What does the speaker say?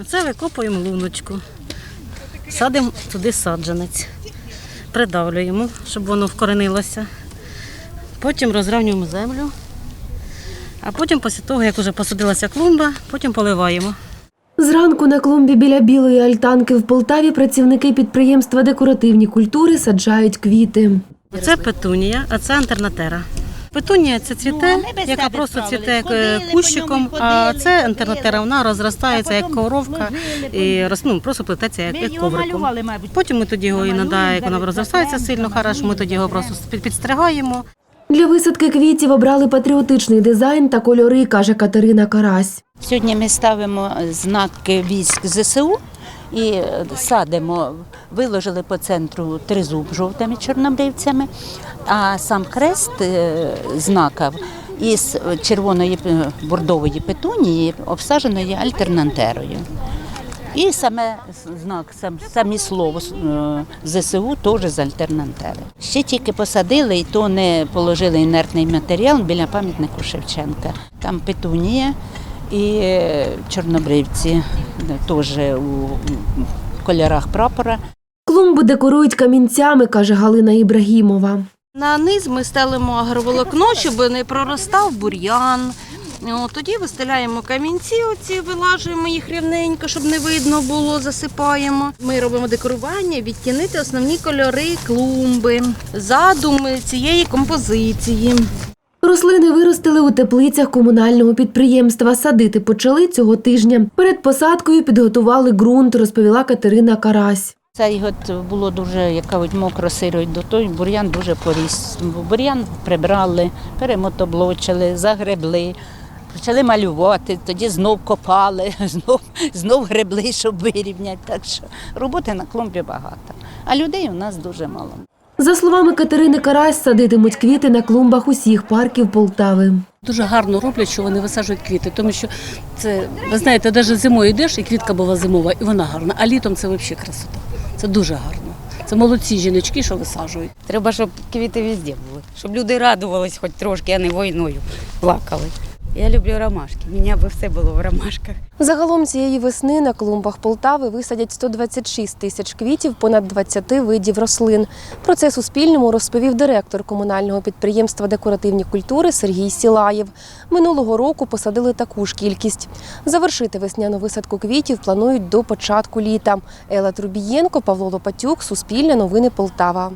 Оце викопуємо луночку. Садимо туди саджанець. Придавлюємо, щоб воно вкоренилося. Потім розравнюємо землю. А потім, після того, як вже посадилася клумба, потім поливаємо. Зранку на клумбі біля білої альтанки в Полтаві працівники підприємства декоративні культури саджають квіти. Це петунія, а це антернатера. Петунія це цвіте, яка просто цвіте е, кущиком, а це антернатера, вона розростається як ковровка і роз- ну, просто плететься як, як ковриком. Потім ми тоді його іноді, як вона розростається сильно хорошо, ми тоді його просто під- підстригаємо. Для висадки квітів обрали патріотичний дизайн та кольори, каже Катерина Карась. Сьогодні ми ставимо знак військ ЗСУ і садимо, виложили по центру тризуб жовтими чорнобривцями, а сам хрест е, знаків із червоної е, бордової петунії обсадженої альтернантерою. І саме знак, сам, самі слово е, ЗСУ теж з альтернантери. Ще тільки посадили, і то не положили інертний матеріал біля пам'ятнику Шевченка. Там петунія і чорнобривці е, теж у кольорах прапора. Клумбу декорують камінцями, каже Галина Ібрагімова. На низ ми стелимо агроволокно, щоб не проростав бур'ян. Тоді вистеляємо камінці, оці вилажуємо їх рівненько, щоб не видно було, засипаємо. Ми робимо декорування, відтінити основні кольори клумби, задум цієї композиції. Рослини виростили у теплицях комунального підприємства. Садити почали цього тижня. Перед посадкою підготували ґрунт, розповіла Катерина Карась. Цей було дуже, як кажуть, мокро сиро, до той бур'ян дуже поріс. Бур'ян прибрали, перемотоблочили, загребли, почали малювати, тоді знов копали, знов, знов гребли, щоб вирівняти. Так що роботи на клумбі багато, а людей у нас дуже мало. За словами Катерини Карась, садитимуть квіти на клумбах усіх парків Полтави. Дуже гарно роблять, що вони висаджують квіти, тому що це, ви знаєте, навіть зимою йдеш, і квітка була зимова, і вона гарна. А літом це взагалі красота. Це дуже гарно. Це молодці жіночки, що висаджують. Треба, щоб квіти везде були, щоб люди радувались хоч трошки, а не війною плакали. Я люблю ромашки. У мене би все було в ромашках. Загалом цієї весни на клумбах Полтави висадять 126 тисяч квітів, понад 20 видів рослин. Про це Суспільному розповів директор комунального підприємства декоративні культури Сергій Сілаєв. Минулого року посадили таку ж кількість. Завершити весняну висадку квітів планують до початку літа. Елла Трубієнко, Павло Лопатюк, Суспільне новини Полтава.